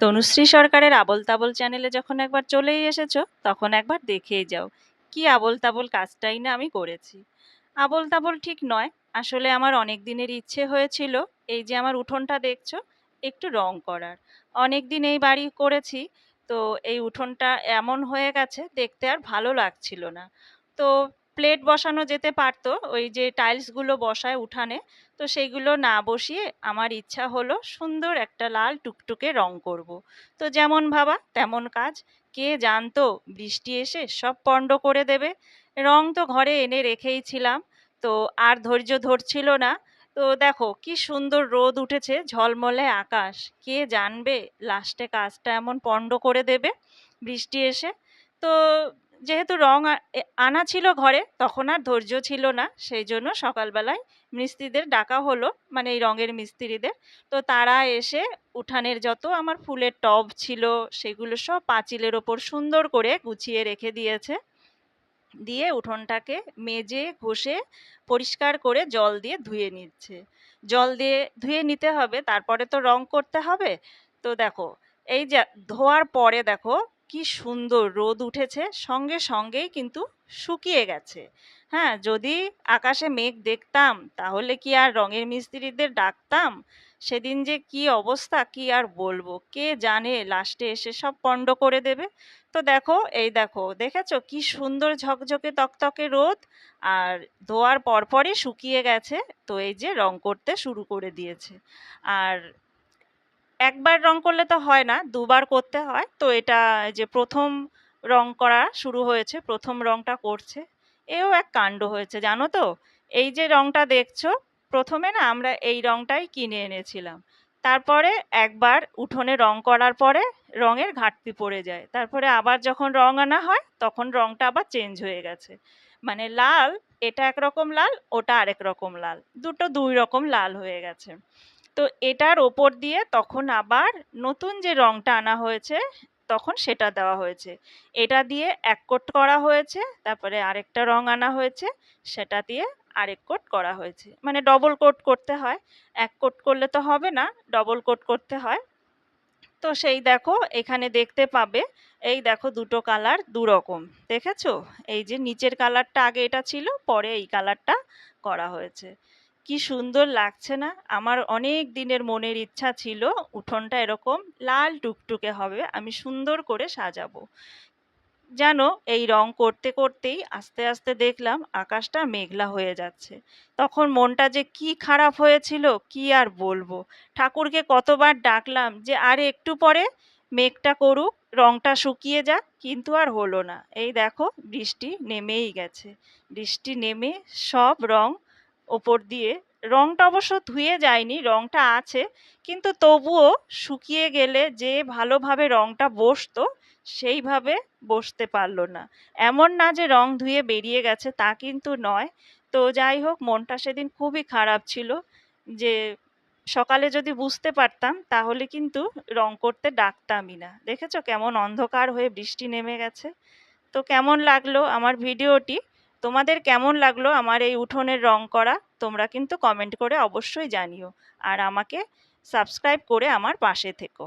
তনুশ্রী সরকারের আবোল তাবোল চ্যানেলে যখন একবার চলেই এসেছ, তখন একবার দেখেই যাও। কি আবোল তাবোল কাজটাই না আমি করেছি। আবোল তাবোল ঠিক নয়। আসলে আমার অনেক দিনের ইচ্ছে হয়েছিল এই যে আমার উঠোনটা দেখছ, একটু রং করার। অনেক দিন এই বাড়ি করেছি, তো এই উঠোনটা এমন হয়ে গেছে, দেখতে আর ভালো লাগছিল না। তো প্লেট বসানো যেতে পারতো, ওই যে টাইলসগুলো বসায় উঠানে। তো সেইগুলো না বসিয়ে আমার ইচ্ছা হলো সুন্দর একটা লাল টুকটুকে রং করব। তো যেমন ভাবা তেমন কাজ। কে জানতো বৃষ্টি এসে সব পণ্ড করে দেবে। রং তো ঘরে এনে রেখেই ছিলাম। তো আর ধৈর্য ধরছিল না। তো দেখো কি সুন্দর রোদ উঠেছে, ঝলমলে আকাশ। কে জানবে লাস্টে কাজটা এমন পণ্ড করে দেবে বৃষ্টি এসে। তো যেহেতু রং আনা ছিল ঘরে, তখন আর ধৈর্য ছিল না। সেই জন্য সকালবেলায় মিস্ত্রিদের ডাকা হলো মানে এই রঙের মিস্ত্রিদের। তো তারা এসে উঠানের যত আমার ফুলের টব ছিল, সেগুলো সব পাঁচিলের ওপর সুন্দর করে গুছিয়ে রেখে দিয়েছে। দিয়ে উঠোনটাকে মেজে, ঘষে, পরিষ্কার করে জল দিয়ে ধুয়ে নিচ্ছে। জল দিয়ে ধুয়ে নিতে হবে, তারপরে তো রং করতে হবে। তো দেখো, এই যে, ধোয়ার পরে দেখো কি সুন্দর রোদ উঠেছে, সঙ্গে সঙ্গেই কিন্তু শুকিয়ে গেছে। হ্যাঁ যদি আকাশে মেঘ দেখতাম, তাহলে কি আর রঙের মিস্ত্রিদের ডাকতাম? সেদিন যে কি অবস্থা, কি আর বলব? কে জানে লাস্টে এসে সব পণ্ড করে দেবে। তো দেখো, এই দেখো, দেখেছ? কি সুন্দর ঝকঝকে তকতকে রোদ, আর ধোয়ার পরপরই শুকিয়ে গেছে। তো এই যে রং করতে শুরু করে দিয়েছে। আর একবার রং করলে তো হয় না, দুবার করতে হয়। তো এটা যে প্রথম রং করা শুরু হয়েছে, প্রথম রংটা করছে, এও এক কাণ্ড হয়েছে, জানো তো? এই যে রংটা দেখছ, প্রথমে না আমরা এই রংটাই কিনে এনেছিলাম। তারপরে একবার উঠোনে রং করার পরে রঙের ঘাটতি পড়ে যায়। তারপরে আবার যখন রং আনা হয়, তখন রংটা আবার চেঞ্জ হয়ে গেছে। মানে লাল, এটা একরকম লাল, ওটা আরেক রকম লাল। দুটো দুই রকম লাল হয়ে গেছে। তো এটার ওপর দিয়ে তখন আবার নতুন যে রংটা আনা হয়েছে, তখন সেটা দেওয়া হয়েছে। এটা দিয়ে এক কোট করা হয়েছে, তারপরে আরেকটা রং আনা হয়েছে, সেটা দিয়ে আরেক কোট করা হয়েছে। মানে ডবল কোট করতে হয়। এক কোট করলে তো হবে না ডবল কোট করতে হয়। তো সেই দেখো, এখানে দেখতে পাবে, এই দেখো দুটো কালার দু রকম দেখেছ? এই যে নিচের কালারটা আগে এটা ছিল, পরে এই কালারটা করা হয়েছে। কি সুন্দর লাগছে না? আমার অনেক দিনের মনের ইচ্ছা ছিল উঠোনটা এরকম লাল টুকটুকে হবে, আমি সুন্দর করে সাজাবো। যেন এই রং করতে করতেই আস্তে আস্তে দেখলাম আকাশটা মেঘলা হয়ে যাচ্ছে। তখন মনটা যে কি খারাপ হয়েছিল, কি আর বলব? ঠাকুরকে কতবার ডাকলাম যে, আরে, একটু পরে মেঘটা করুক, রংটা শুকিয়ে যাক। কিন্তু আর হলো না। এই দেখো, বৃষ্টি নেমেই গেছে। বৃষ্টি নেমে সব রং ওপর দিয়ে। রংটা অবশ্য ধুয়ে যায়নি, রংটা আছে, কিন্তু তবুও শুকিয়ে গেলে যে ভালোভাবে রংটা বসতো, সেইভাবে বসতে পারল না। এমন না যে রং ধুয়ে বেরিয়ে গেছে, তা কিন্তু নয়। তো যাই হোক, মনটা সেদিন খুবই খারাপ ছিল যে সকালে যদি বুঝতে পারতাম, তাহলে কিন্তু রং করতে ডাকতামই না। দেখেছ কেমন অন্ধকার হয়ে বৃষ্টি নেমে গেছে? তো কেমন লাগল আমার ভিডিওটি? তোমাদের কেমন লাগল আমার এই উঠোনের রং করা? তোমরা কিন্তু কমেন্ট করে অবশ্যই জানিও। আর আমাকে সাবস্ক্রাইব করে আমার পাশে থেকো।